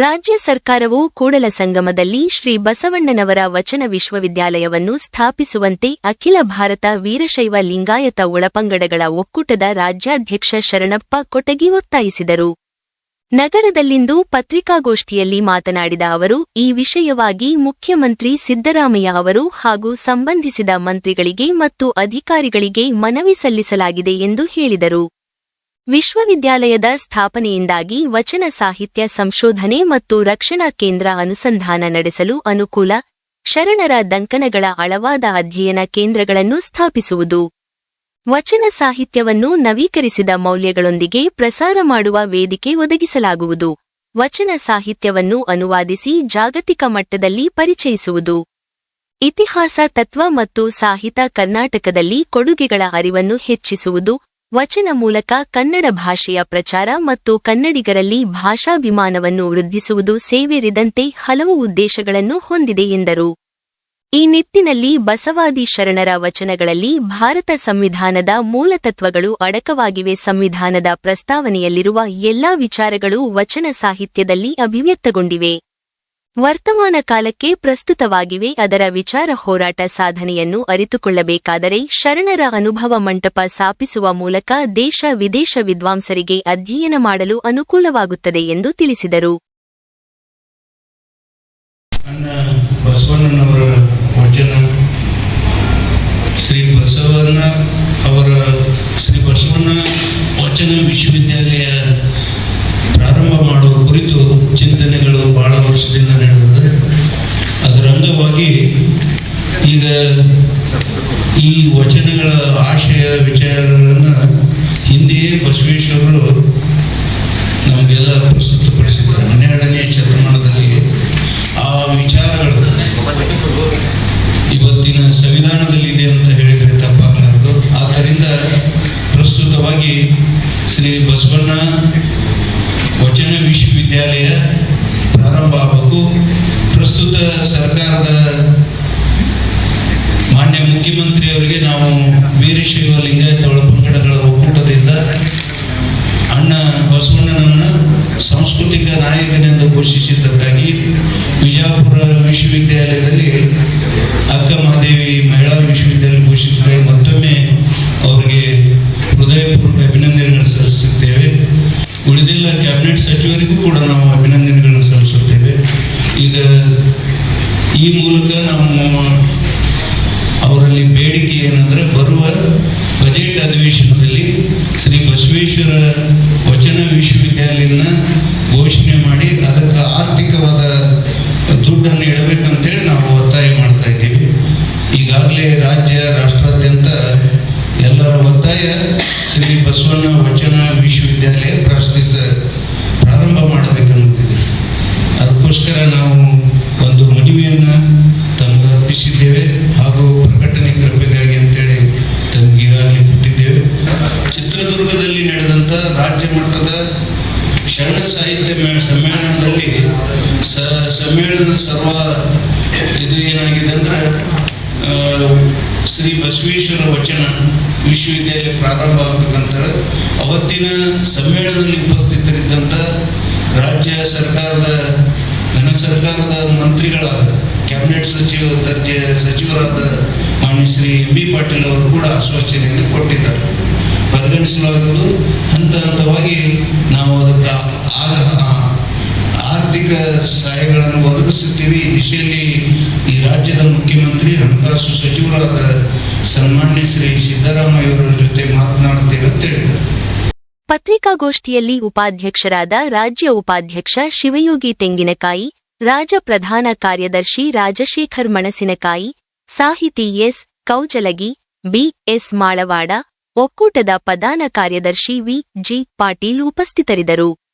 ರಾಜ್ಯ ಸರ್ಕಾರವು ಕೂಡಲ ಸಂಗಮದಲ್ಲಿ ಶ್ರೀ ಬಸವಣ್ಣನವರ ವಚನ ವಿಶ್ವವಿದ್ಯಾಲಯವನ್ನು ಸ್ಥಾಪಿಸುವಂತೆ ಅಖಿಲ ಭಾರತ ವೀರಶೈವ ಲಿಂಗಾಯತ ಒಳಪಂಗಡಗಳ ಒಕ್ಕೂಟದ ರಾಜ್ಯಾಧ್ಯಕ್ಷ ಶರಣಪ್ಪ ಕೊಟಗಿ ಒತ್ತಾಯಿಸಿದರು. ನಗರದಲ್ಲಿಂದು ಪತ್ರಿಕಾಗೋಷ್ಠಿಯಲ್ಲಿ ಮಾತನಾಡಿದ ಅವರು, ಈ ವಿಷಯವಾಗಿ ಮುಖ್ಯಮಂತ್ರಿ ಸಿದ್ದರಾಮಯ್ಯ ಅವರು ಹಾಗೂ ಸಂಬಂಧಿಸಿದ ಮಂತ್ರಿಗಳಿಗೆ ಮತ್ತು ಅಧಿಕಾರಿಗಳಿಗೆ ಮನವಿ ಸಲ್ಲಿಸಲಾಗಿದೆ ಎಂದು ಹೇಳಿದರು. ವಿಶ್ವವಿದ್ಯಾಲಯದ ಸ್ಥಾಪನೆಯಿಂದಾಗಿ ವಚನ ಸಾಹಿತ್ಯ ಸಂಶೋಧನೆ ಮತ್ತು ರಕ್ಷಣಾ ಕೇಂದ್ರ ಅನುಸಂಧಾನ ನಡೆಸಲು ಅನುಕೂಲ, ಶರಣರ ದಂಕನಗಳ ಆಳವಾದ ಅಧ್ಯಯನ ಕೇಂದ್ರಗಳನ್ನು ಸ್ಥಾಪಿಸುವುದು. ವಚನ ಸಾಹಿತ್ಯವನ್ನು ನವೀಕರಿಸಿದ ಮೌಲ್ಯಗಳೊಂದಿಗೆ ಪ್ರಸಾರ ಮಾಡುವ ವೇದಿಕೆ ಒದಗಿಸಲಾಗುವುದು. ವಚನ ಸಾಹಿತ್ಯವನ್ನು ಅನುವಾದಿಸಿ ಜಾಗತಿಕ ಮಟ್ಟದಲ್ಲಿ ಪರಿಚಯಿಸುವುದು. ಇತಿಹಾಸ, ತತ್ವ ಮತ್ತು ಸಾಹಿತ್ಯ ಕರ್ನಾಟಕದಲ್ಲಿ ಕೊಡುಗೆಗಳ ಅರಿವನ್ನು ಹೆಚ್ಚಿಸುವುದು. ವಚನ ಮೂಲಕ ಕನ್ನಡ ಭಾಷೆಯ ಪ್ರಚಾರ ಮತ್ತು ಕನ್ನಡಿಗರಲ್ಲಿ ಭಾಷಾಭಿಮಾನವನ್ನು ವೃದ್ಧಿಸುವುದು ಸೇವೆರಿದಂತೆ ಹಲವು ಉದ್ದೇಶಗಳನ್ನು ಹೊಂದಿದೆ ಎಂದರು. ಈ ನಿಟ್ಟಿನಲ್ಲಿ ಬಸವಾದಿ ಶರಣರ ವಚನಗಳಲ್ಲಿ ಭಾರತ ಸಂವಿಧಾನದ ಮೂಲತತ್ವಗಳು ಅಡಕವಾಗಿವೆ. ಸಂವಿಧಾನದ ಪ್ರಸ್ತಾವನೆಯಲ್ಲಿರುವ ಎಲ್ಲಾ ವಿಚಾರಗಳು ವಚನ ಸಾಹಿತ್ಯದಲ್ಲಿ ಅಭಿವ್ಯಕ್ತಗೊಂಡಿವೆ. ವರ್ತಮಾನ ಕಾಲಕ್ಕೆ ಪ್ರಸ್ತುತವಾಗಿವೆ ಅದರ ವಿಚಾರ ಹೋರಾಟ ಸಾಧನೆಯನ್ನು ಅರಿತುಕೊಳ್ಳಬೇಕಾದರೆ ಶರಣರ ಅನುಭವ ಮಂಟಪ ಸ್ಥಾಪಿಸುವ ಮೂಲಕ ದೇಶ ವಿದೇಶ ವಿದ್ವಾಂಸರಿಗೆ ಅಧ್ಯಯನ ಮಾಡಲು ಅನುಕೂಲವಾಗುತ್ತದೆ ಎಂದು ತಿಳಿಸಿದರು. ಶ್ರೀ ಬಸವಣ್ಣ ಅವರ ಶ್ರೀ ಬಸವಣ್ಣ ವಚನ ವಿಶ್ವವಿದ್ಯಾಲಯ ಅಂಗವಾಗಿ ಈಗ ಈ ವಚನಗಳ ಆಶಯ, ವಿಚಾರಗಳನ್ನು ಹಿಂದೆಯೇ ಬಸವೇಶ್ವರರು ನಮಗೆಲ್ಲ ಪ್ರಸ್ತುತಪಡಿಸಿದ್ದಾರೆ. ಹನ್ನೆರಡನೇ ಶತಮಾನದಲ್ಲಿ ಆ ವಿಚಾರಗಳು ಇವತ್ತಿನ ಸಂವಿಧಾನದಲ್ಲಿದೆ ಅಂತ ಹೇಳಿದರೆ ತಪ್ಪಾಗಲಾರದು. ಆದ್ದರಿಂದ ಪ್ರಸ್ತುತವಾಗಿ ಶ್ರೀ ಬಸವಣ್ಣ ವಚನ ವಿಶ್ವವಿದ್ಯಾಲಯ ಪ್ರಾರಂಭ ಆಗಬೇಕು. ಪ್ರಸ್ತುತ ಸರ್ಕಾರದ ಮಾನ್ಯ ಮುಖ್ಯಮಂತ್ರಿಯವರಿಗೆ ನಾವು ವೀರಶೈವ ಲಿಂಗಾಯತ ಒಳಪಂಗಡಗಳ ಒಕ್ಕೂಟದಿಂದ ಅಣ್ಣ ಬಸವಣ್ಣನನ್ನ ಸಾಂಸ್ಕೃತಿಕ ನಾಯಕನೆಂದು ಘೋಷಿಸಿದ್ದಕ್ಕಾಗಿ ವಿಜಾಪುರ ವಿಶ್ವವಿದ್ಯಾಲಯದಲ್ಲಿ ಅಕ್ಕ ಮಹಾದೇವಿ ಮಹಿಳಾ ವಿಶ್ವವಿದ್ಯಾಲಯ ಘೋಷಿಸಿದಾಗ ಮತ್ತೊಮ್ಮೆ ಅವರಿಗೆ ಹೃದಯಪೂರ್ವಕ ಅಭಿನಂದನೆಗಳನ್ನು ಸಲ್ಲಿಸುತ್ತೇವೆ. ಉಳಿದಿಲ್ಲ ಕ್ಯಾಬಿನೆಟ್ ಸಚಿವರಿಗೂ ಕೂಡ ನಾವು ಅಭಿನಂದನೆಗಳನ್ನು ಸಲ್ಲಿಸುತ್ತೇವೆ. ಈಗ ಈ ಮೂಲಕ ನಾವು ಅವರಲ್ಲಿ ಬೇಡಿಕೆ ಏನಂದ್ರೆ ಬರುವ ಬಜೆಟ್ ಅಧಿವೇಶನದಲ್ಲಿ ಶ್ರೀ ಬಸವೇಶ್ವರ ವಚನ ವಿಶ್ವವಿದ್ಯಾಲಯನ ಘೋಷಣೆ ಮಾಡಿ ಅದಕ್ಕೆ ಆರ್ಥಿಕವಾದ ದುಡ್ಡನ್ನು ಇಡಬೇಕಂತೇಳಿ ನಾವು ಒತ್ತಾಯ ಮಾಡ್ತಾ ಇದ್ದೀವಿ. ಈಗಾಗಲೇ ರಾಜ್ಯ, ರಾಷ್ಟ್ರಾದ್ಯಂತ ಎಲ್ಲರ ಒತ್ತಾಯ ಶ್ರೀ ಬಸವಣ್ಣ ವಚನ ವಿಶ್ವವಿದ್ಯಾಲಯ ಪ್ರಶ್ನಿಸ ಪ್ರಾರಂಭ ಮಾಡಬೇಕನ್ನುತ್ತಿದೆ ಅದಕ್ಕೋಸ್ಕರ ನಾವು ಒಂದು ತಮಗೆ ಅರ್ಪಿಸಿದ್ದೇವೆ ಹಾಗೂ ಪ್ರಕಟಣೆ ಕೃಪೆಗಾಗಿ ಅಂತೇಳಿ ತಮಗೆ ಈಗಾಗಲೇ ಕೊಟ್ಟಿದ್ದೇವೆ. ಚಿತ್ರದುರ್ಗದಲ್ಲಿ ನಡೆದಂಥ ರಾಜ್ಯ ಮಟ್ಟದ ಶರಣ ಸಾಹಿತ್ಯ ಸಮ್ಮೇಳನದಲ್ಲಿ ಸ, ಸಮ್ಮೇಳನದ ಸರ್ವ ಇದು ಏನಾಗಿದೆ ಅಂದ್ರೆ ಶ್ರೀ ಬಸವೇಶ್ವರ ವಚನ ವಿಶ್ವವಿದ್ಯಾಲಯ ಪ್ರಾರಂಭ ಆಗಬೇಕಂತ. ಅವತ್ತಿನ ಸಮ್ಮೇಳನದಲ್ಲಿ ಉಪಸ್ಥಿತರಿದ್ದಂಥ ರಾಜ್ಯ ಸರ್ಕಾರದ ಘನ ಸರ್ಕಾರದ ಮಂತ್ರಿಗಳಾದ ಕ್ಯಾಬಿನೆಟ್ ಸಚಿವ ದರ್ಜೆ ಸಚಿವರಾದ ಮಾನ್ಯ ಶ್ರೀ ಎಂ ಬಿ ಪಾಟೀಲ್ ಅವರು ಕೂಡ ಆಶ್ವಾಸನೆಯನ್ನು ಕೊಟ್ಟಿದ್ದಾರೆ. ಪರಿಗಣಿಸಲಾಗುವುದು ಹಂತ ಹಂತವಾಗಿ ನಾವು ಅದಕ್ಕೆ ಆರ್ಥಿಕ ಸಹಾಯಗಳನ್ನು ಒದಗಿಸುತ್ತೀವಿ. ಈ ದಿಶೆಯಲ್ಲಿ ಈ ರಾಜ್ಯದ ಮುಖ್ಯಮಂತ್ರಿ, ಹಣಕಾಸು ಸಚಿವರಾದ ಸನ್ಮಾನ್ಯ ಶ್ರೀ ಸಿದ್ದರಾಮಯ್ಯ ಅವರ ಜೊತೆ ಮಾತನಾಡುತ್ತೇವೆ ಅಂತ ಹೇಳಿದ್ದಾರೆ. ಪತ್ರಿಕಾಗೋಷ್ಠಿಯಲ್ಲಿ ಉಪಾಧ್ಯಕ್ಷರಾದ ರಾಜ್ಯ ಉಪಾಧ್ಯಕ್ಷ ಶಿವಯೋಗಿ ತೆಂಗಿನಕಾಯಿ, ರಾಜ ಪ್ರಧಾನ ಕಾರ್ಯದರ್ಶಿ ರಾಜಶೇಖರ್ ಮಣಸಿನಕಾಯಿ, ಸಾಹಿತಿ S. Kaujalagi B. S. Malawad, ಒಕ್ಕೂಟದ ಪ್ರಧಾನ ಕಾರ್ಯದರ್ಶಿ ವಿ. ಜಿ. ಪಾಟೀಲ್ ಉಪಸ್ಥಿತರಿದ್ದರು.